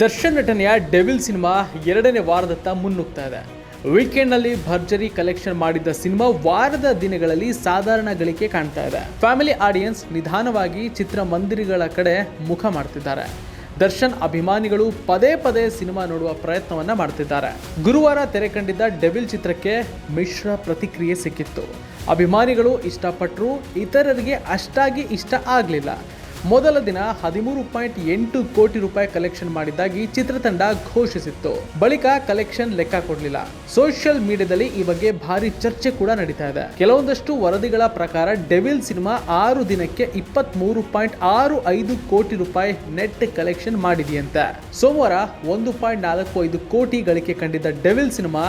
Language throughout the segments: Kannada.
ದರ್ಶನ್ ನಟನೆಯ ಡೆವಿಲ್ ಸಿನಿಮಾ ಎರಡನೇ ವಾರದತ್ತ ಮುನ್ನುಗ್ತಾ ಇದೆ. ವೀಕೆಂಡ್ನಲ್ಲಿ ಭರ್ಜರಿ ಕಲೆಕ್ಷನ್ ಮಾಡಿದ್ದ ಸಿನಿಮಾ ವಾರದ ದಿನಗಳಲ್ಲಿ ಸಾಧಾರಣ ಗಳಿಕೆ ಕಾಣ್ತಾ ಇದೆ. ಫ್ಯಾಮಿಲಿ ಆಡಿಯನ್ಸ್ ನಿಧಾನವಾಗಿ ಚಿತ್ರಮಂದಿರಗಳ ಕಡೆ ಮುಖ ಮಾಡ್ತಿದ್ದಾರೆ. ದರ್ಶನ್ ಅಭಿಮಾನಿಗಳು ಪದೇ ಪದೇ ಸಿನಿಮಾ ನೋಡುವ ಪ್ರಯತ್ನವನ್ನ ಮಾಡ್ತಿದ್ದಾರೆ. ಗುರುವಾರ ತೆರೆ ಕಂಡಿದ್ದ ಡೆವಿಲ್ ಚಿತ್ರಕ್ಕೆ ಮಿಶ್ರ ಪ್ರತಿಕ್ರಿಯೆ ಸಿಕ್ಕಿತ್ತು. ಅಭಿಮಾನಿಗಳು ಇಷ್ಟಪಟ್ಟರು ಇತರರಿಗೆ ಅಷ್ಟಾಗಿ ಇಷ್ಟ ಆಗಲಿಲ್ಲ. ಮೊದಲ ದಿನ ಹದಿಮೂರು ಪಾಯಿಂಟ್ ಎಂಟು ಕೋಟಿ ರೂಪಾಯಿ ಕಲೆಕ್ಷನ್ ಮಾಡಿದ್ದಾಗಿ ಚಿತ್ರತಂಡ ಘೋಷಿಸಿತ್ತು. ಬಳಿಕ ಕಲೆಕ್ಷನ್ ಲೆಕ್ಕ ಕೊಡಲಿಲ್ಲ. ಸೋಷಿಯಲ್ ಮೀಡಿಯಾದಲ್ಲಿ ಈ ಬಗ್ಗೆ ಭಾರಿ ಚರ್ಚೆ ಕೂಡ ನಡೀತಾ ಇದೆ. ಕೆಲವೊಂದಷ್ಟು ವರದಿಗಳ ಪ್ರಕಾರ ಡೆವಿಲ್ ಸಿನಿಮಾ ಆರು ದಿನಕ್ಕೆ ಇಪ್ಪತ್ತ್ ಮೂರು ಪಾಯಿಂಟ್ ಆರು ಐದು ಕೋಟಿ ರೂಪಾಯಿ ನೆಟ್ ಕಲೆಕ್ಷನ್ ಮಾಡಿದೆಯಂತೆ. ಸೋಮವಾರ ಒಂದು ಪಾಯಿಂಟ್ ನಾಲ್ಕು ಐದು ಕೋಟಿ ಗಳಿಕೆ ಕಂಡಿದ್ದ ಡೆವಿಲ್ ಸಿನಿಮಾ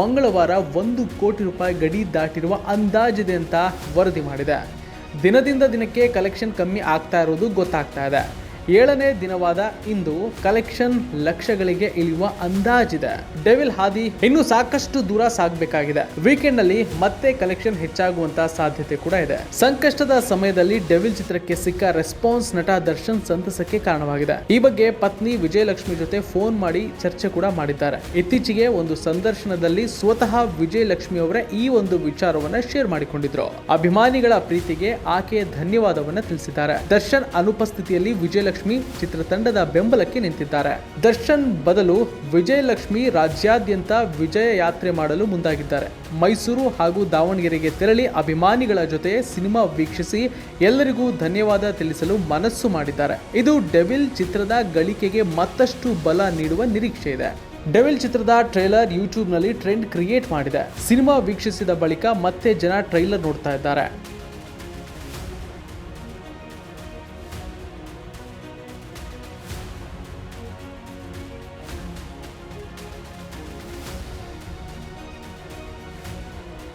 ಮಂಗಳವಾರ ಒಂದು ಕೋಟಿ ರೂಪಾಯಿ ಗಡಿ ದಾಟಿರುವ ಅಂದಾಜಿದೆ ಅಂತ ವರದಿ ಮಾಡಿದೆ. ದಿನದಿಂದ ದಿನಕ್ಕೆ ಕಲೆಕ್ಷನ್ ಕಮ್ಮಿ ಆಗ್ತಾ ಇರೋದು ಗೊತ್ತಾಗ್ತಾ ಇದೆ. ಏಳನೇ ದಿನವಾದ ಇಂದು ಕಲೆಕ್ಷನ್ ಲಕ್ಷಗಳಿಗೆ ಇಳಿಯುವ ಅಂದಾಜಿದೆ. ಡೆವಿಲ್ ಹಾದಿ ಇನ್ನು ಸಾಕಷ್ಟು ದೂರ ಸಾಗಬೇಕಾಗಿದೆ. ವೀಕೆಂಡ್ನಲ್ಲಿ ಮತ್ತೆ ಕಲೆಕ್ಷನ್ ಹೆಚ್ಚಾಗುವಂತ ಸಾಧ್ಯತೆ ಕೂಡ ಇದೆ. ಸಂಕಷ್ಟದ ಸಮಯದಲ್ಲಿ ಡೆವಿಲ್ ಚಿತ್ರಕ್ಕೆ ಸಿಕ್ಕ ರೆಸ್ಪಾನ್ಸ್ ನಟ ದರ್ಶನ್ ಸಂತಸಕ್ಕೆ ಕಾರಣವಾಗಿದೆ. ಈ ಬಗ್ಗೆ ಪತ್ನಿ ವಿಜಯಲಕ್ಷ್ಮಿ ಜೊತೆ ಫೋನ್ ಮಾಡಿ ಚರ್ಚೆ ಕೂಡ ಮಾಡಿದ್ದಾರೆ. ಇತ್ತೀಚೆಗೆ ಒಂದು ಸಂದರ್ಶನದಲ್ಲಿ ಸ್ವತಃ ವಿಜಯಲಕ್ಷ್ಮಿ ಅವರೇ ಈ ಒಂದು ವಿಚಾರವನ್ನ ಶೇರ್ ಮಾಡಿಕೊಂಡಿದ್ರು. ಅಭಿಮಾನಿಗಳ ಪ್ರೀತಿಗೆ ಆಕೆ ಧನ್ಯವಾದವನ್ನ ತಿಳಿಸಿದ್ದಾರೆ. ದರ್ಶನ್ ಅನುಪಸ್ಥಿತಿಯಲ್ಲಿ ವಿಜಯಲಕ್ಷ್ಮಿ ಚಿತ್ರತಂಡದ ಬೆಂಬಲಕ್ಕೆ ನಿಂತಿದ್ದಾರೆ. ದರ್ಶನ್ ಬದಲು ವಿಜಯಲಕ್ಷ್ಮಿ ರಾಜ್ಯಾದ್ಯಂತ ವಿಜಯ ಯಾತ್ರೆ ಮಾಡಲು ಮುಂದಾಗಿದ್ದಾರೆ. ಮೈಸೂರು ಹಾಗೂ ದಾವಣಗೆರೆಗೆ ತೆರಳಿ ಅಭಿಮಾನಿಗಳ ಜೊತೆ ಸಿನಿಮಾ ವೀಕ್ಷಿಸಿ ಎಲ್ಲರಿಗೂ ಧನ್ಯವಾದ ತಿಳಿಸಲು ಮನಸ್ಸು ಮಾಡಿದ್ದಾರೆ. ಇದು ಡೆವಿಲ್ ಚಿತ್ರದ ಗಳಿಕೆಗೆ ಮತ್ತಷ್ಟು ಬಲ ನೀಡುವ ನಿರೀಕ್ಷೆ ಇದೆ. ಡೆವಿಲ್ ಚಿತ್ರದ ಟ್ರೈಲರ್ ಯೂಟ್ಯೂಬ್ನಲ್ಲಿ ಟ್ರೆಂಡ್ ಕ್ರಿಯೇಟ್ ಮಾಡಿದೆ. ಸಿನಿಮಾ ವೀಕ್ಷಿಸಿದ ಬಳಿಕ ಮತ್ತೆ ಜನ ಟ್ರೈಲರ್ ನೋಡ್ತಾ ಇದ್ದಾರೆ.